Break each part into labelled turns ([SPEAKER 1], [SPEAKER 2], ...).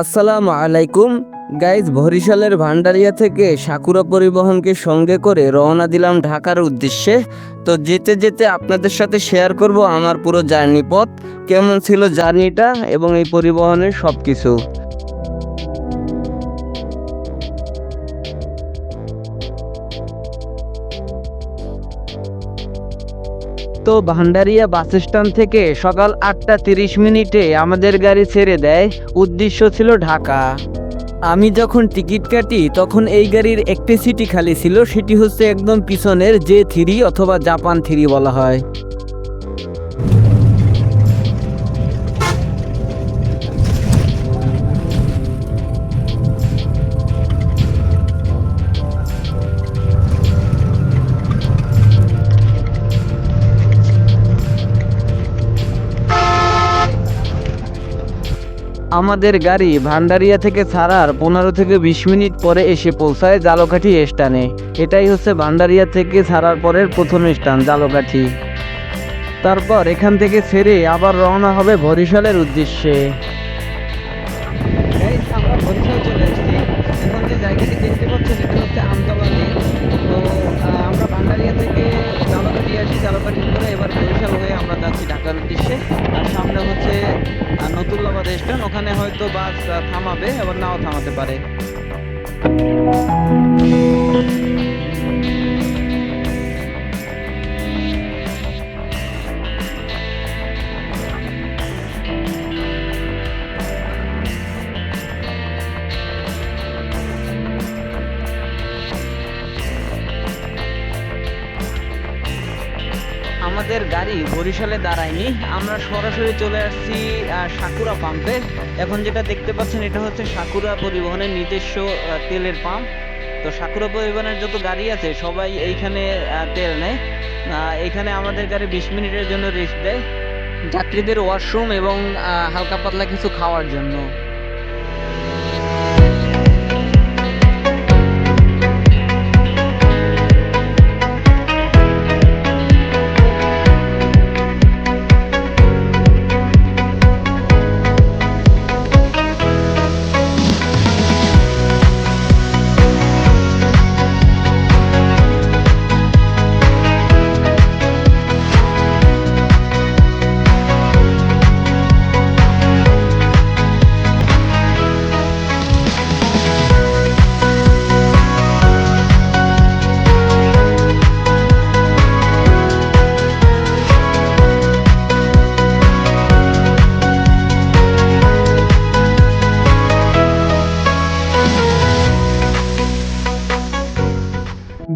[SPEAKER 1] আসসালামু আলাইকুম। গাইজ, বরিশালের ভান্ডারিয়া থেকে সাকুরা পরিবহনকে সঙ্গে করে রওনা দিলাম ঢাকার উদ্দেশ্যে। তো যেতে যেতে আপনাদের সাথে শেয়ার করব আমার পুরো জার্নি পথ, কেমন ছিল জার্নিটা এবং এই পরিবহনের সব কিছু তো ভান্ডারিয়া বাস স্ট্যান্ড থেকে সকাল আটটা তিরিশ মিনিটে আমাদের গাড়ি ছেড়ে দেয়। উদ্দেশ্য ছিল ঢাকা। আমি যখন টিকিট কাটি, তখন এই গাড়ির একটি সিটি খালি ছিল। সেটি হচ্ছে একদম পিছনের জে থ্রি অথবা জাপান থ্রি বলা হয়। আমাদের গাড়ি ভান্ডারিয়া থেকে ছাড়ার পনেরো থেকে বিশ মিনিট পরে এসে পৌঁছায় জালকাঠি স্টানে এটাই হচ্ছে ভান্ডারিয়া থেকে ছাড়ার পরের প্রথম স্টান জালকাঠি। তারপর এখান থেকে ছেড়ে আবার রওনা হবে বরিশালের উদ্দেশ্যে। করে এবার বরিশাল হয়ে আমরা যাচ্ছি ঢাকার উদ্দেশ্যে। আর সামনে হচ্ছে নতুল্লাবাদ স্ট্যান্ড ওখানে হয়তো বাস থামাবে, আবার নাও থামাতে পারে। আমাদের গাড়ি বরিশালে দাঁড়ায়নি। আমরা সরাসরি চলে আসছি সাকুরা পাম্পে এখন যেটা দেখতে পাচ্ছেন, এটা হচ্ছে সাকুরা পরিবহনের নিজস্ব তেলের পাম্প তো সাকুরা পরিবহনের যত গাড়ি আছে, সবাই এইখানে তেল নেয়। এখানে আমাদের গাড়ি বিশ মিনিটের জন্য রেস্ট দেয়। যাত্রীদের ওয়াশরুম এবং হালকা পাতলা কিছু খাওয়ার জন্য।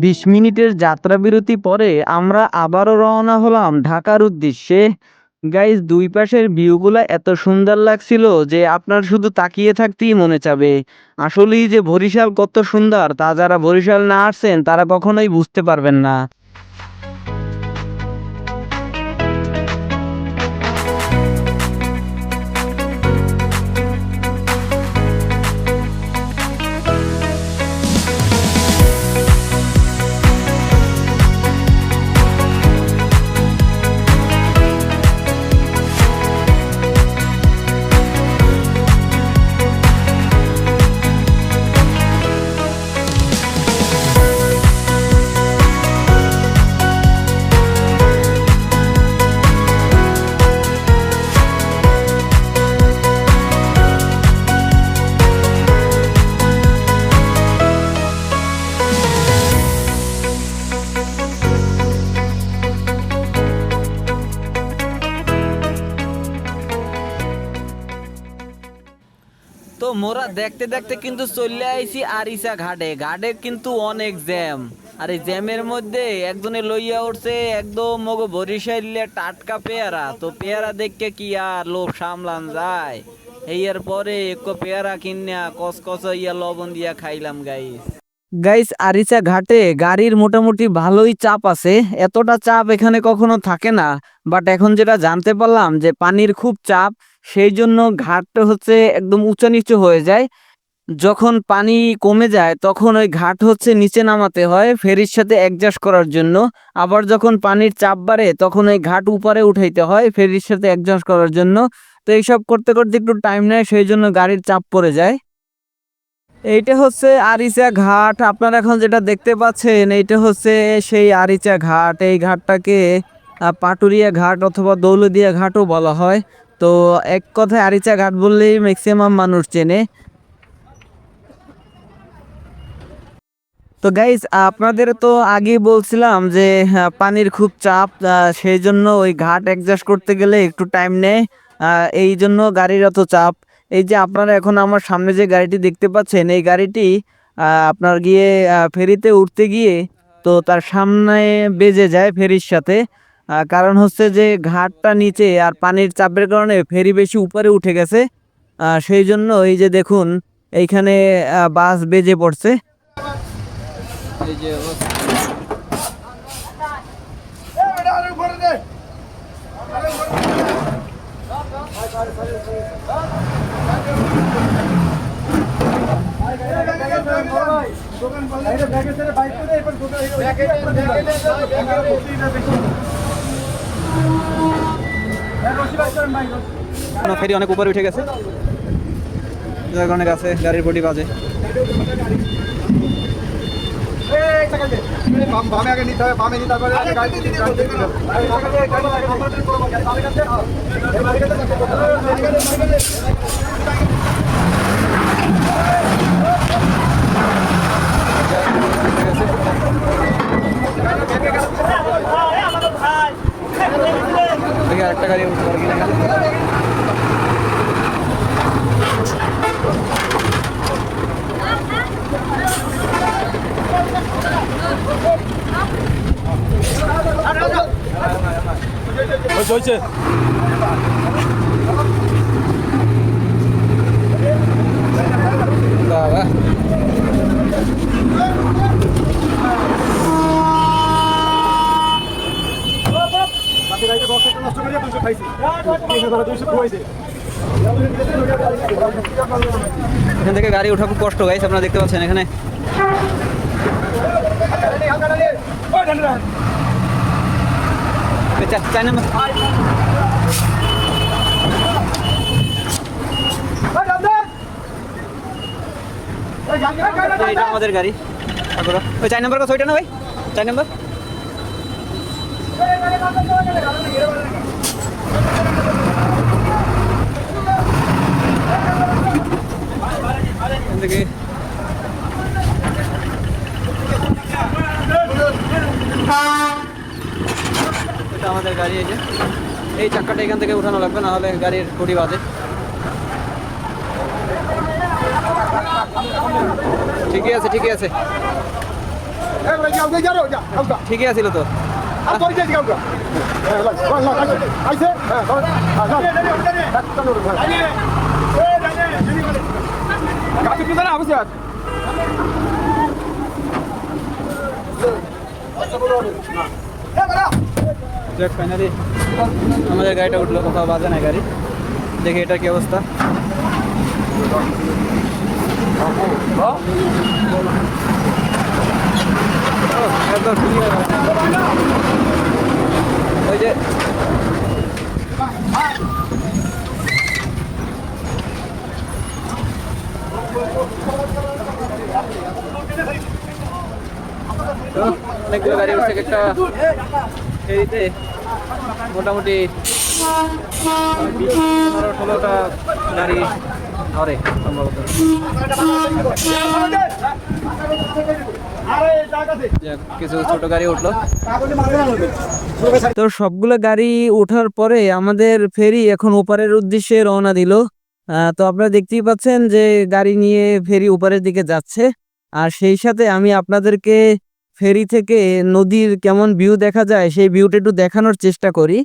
[SPEAKER 1] বিশ মিনিটের যাত্রা বিরতি পরে আমরা আবারও রওনা হলাম ঢাকার উদ্দেশ্যে। গাইজ দুই পাশের ভিউগুলো এত সুন্দর লাগছিল যে আপনার শুধু তাকিয়ে থাকতেই মনে চাবে। আসলেই যে বরিশাল কত সুন্দর, তা যারা বরিশাল না আসছেন তারা কখনোই বুঝতে পারবেন না। তো মোরা দেখতে দেখতে কিন্তু চলে আইছি আরিসা ঘাটে। ঘাটে কিন্তু অনেক জ্যাম। আর এই জ্যামের মধ্যে একজনে লইয়া উঠছে একদম মগো বরিশাইলে টাটকা পেয়ারা। তো পেয়ারা দেখতে কি আর লোভ সামলান যায়। এর পরে একো পেয়ারা কিনিয়া কস কস ইয়া লবণ দিয়া খাইলাম গাইস। গাইস আরিচা ঘাটে গাড়ির মোটামুটি ভালোই চাপ আছে। এতটা চাপ এখানে কখনো থাকে না। বাট এখন যেটা জানতে পারলাম যে পানির খুব চাপ। সেই জন্য ঘাটটা হচ্ছে একদম উঁচু নিচু হয়ে যায়। যখন পানি কমে যায়, তখন ওই ঘাট হচ্ছে নিচে নামাতে হয় ফেরির সাথে অ্যাডজাস্ট করার জন্য। আবার যখন পানির চাপ বাড়ে, তখন ওই ঘাট উপরে উঠাইতে হয় ফেরির সাথে অ্যাডজাস্ট করার জন্য। তো এইসব করতে করতে একটু টাইম নেয়, সেই জন্য গাড়ির চাপ পড়ে যায়। এইটা হচ্ছে আরিচা ঘাট। আপনারা এখন যেটা দেখতে পাচ্ছেন, এইটা হচ্ছে সেই আরিচা ঘাট। এই ঘাটটাকে পাটুরিয়া ঘাট অথবা দৌলদিয়া ঘাটও বলা হয়। তো এক কথায় আরিচা ঘাট বললেই ম্যাক্সিমাম মানুষ চেনে। তো গাইজ আপনাদের তো আগেই বলছিলাম যে হ্যাঁ, পানির খুব চাপ সেই জন্য ওই ঘাট অ্যাডজাস্ট করতে গেলে একটু টাইম নেয়। এই জন্য গাড়ির অত চাপ। এই যে আপনারা এখন আমার সামনে যে গাড়িটি দেখতে পাচ্ছেন এই গাড়িটি আপনার গিয়ে ফেরিতে উঠতে গিয়ে তো তার সামনে বেজে যায় ফেরির সাথে। কারণ হচ্ছে যে ঘাটটা নিচে আর পানির চাপের কারণে ফেরি বেশি উপরে উঠে গেছে সেই জন্য এই যে দেখুন এইখানে বাস বেজে পড়ছে এই যে ফেরি অনেক উপরে উঠে গেছে। যার কারণে গাছে গাড়ির বডি বাজে।
[SPEAKER 2] বামে
[SPEAKER 1] দেখি আরেকটা গাড়ি উঠতে পারে কিনা।
[SPEAKER 2] হয়েছে
[SPEAKER 1] এখান থেকে গাড়ি ওঠা খুব কষ্ট গাইছে আপনারা দেখতে পাচ্ছেন এখানে। চার এটা আমাদের গাড়ি। ওই চার নম্বর কথা, ওইটা না ভাই? চার নম্বর এখান থেকে এটা আমাদের গাড়ি এই যে, এই এখান থেকে উঠানো লাগবে, না হলে গাড়ির খুঁটি বাজে। ঠিকই আছে ঠিকই আছে। ঠিকই আছিল তো। যাক ফাইনালি আমাদের গাড়িটা উঠল কোথাও বাজে না গাড়ি দেখি এটা কি অবস্থা ও, একদম ঠিক হয়ে গেল। ওই যে তো, অনেকগুলো গাড়ি উঠছে একটা ফেরিতে মোটামুটি ষোলোটা গাড়ি ধরে সম্ভবত। কিছু ছোট গাড়ি উঠল। তো সবগুলো গাড়ি ওঠার পরে আমাদের ফেরি এখন ওপারের উদ্দেশ্যে রওনা দিল। তো আপনারা দেখতেই পাচ্ছেন যে গাড়ি নিয়ে ফেরি ওপারের দিকে যাচ্ছে। আর সেই সাথে আমি আপনাদেরকে ফেরি থেকে নদীর কেমন ভিউ দেখা যায় সেই ভিউটা একটু দেখানোর চেষ্টা করি।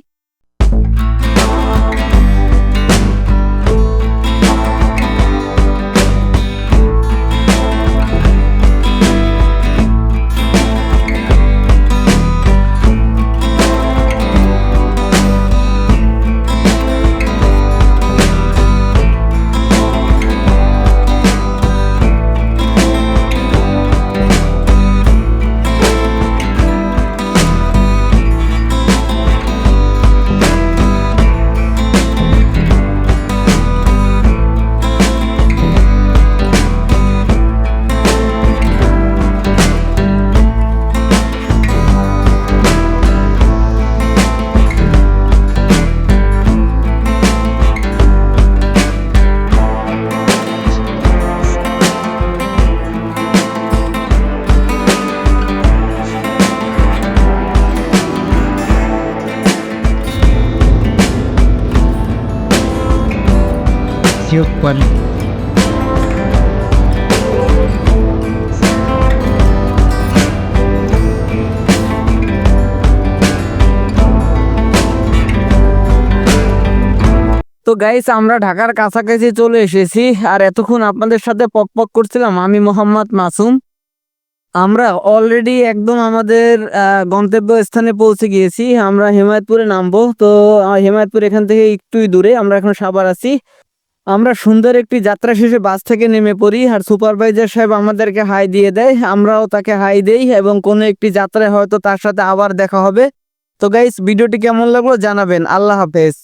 [SPEAKER 3] চোখ পানি
[SPEAKER 1] তো গাইস আমরা ঢাকার কাছাকাছি চলে এসেছি, আর এতক্ষণ আপনাদের সাথে পক পক করছিলাম। আমি মোহাম্মদ মাসুম। আমরা অলরেডি একদম আমাদের গন্তব্য স্থানে পৌঁছে গিয়েছি। আমরা হেমায়তপুরে নামবো। তো হেমায়তপুর এখান থেকে একটুই দূরে। আমরা এখন সাবার আছি। আমরা সুন্দর একটি যাত্রা শেষে বাস থেকে নেমে পড়ি আর সুপারভাইজার সাহেব আমাদেরকে হাই দিয়ে দেয়, আমরাও তাকে হাই দেই এবং কোনো একটি যাত্রায় হয়তো তার সাথে আবার দেখা হবে। তো গাইস ভিডিওটি কেমন লাগল জানাবেন। আল্লাহ হাফেজ।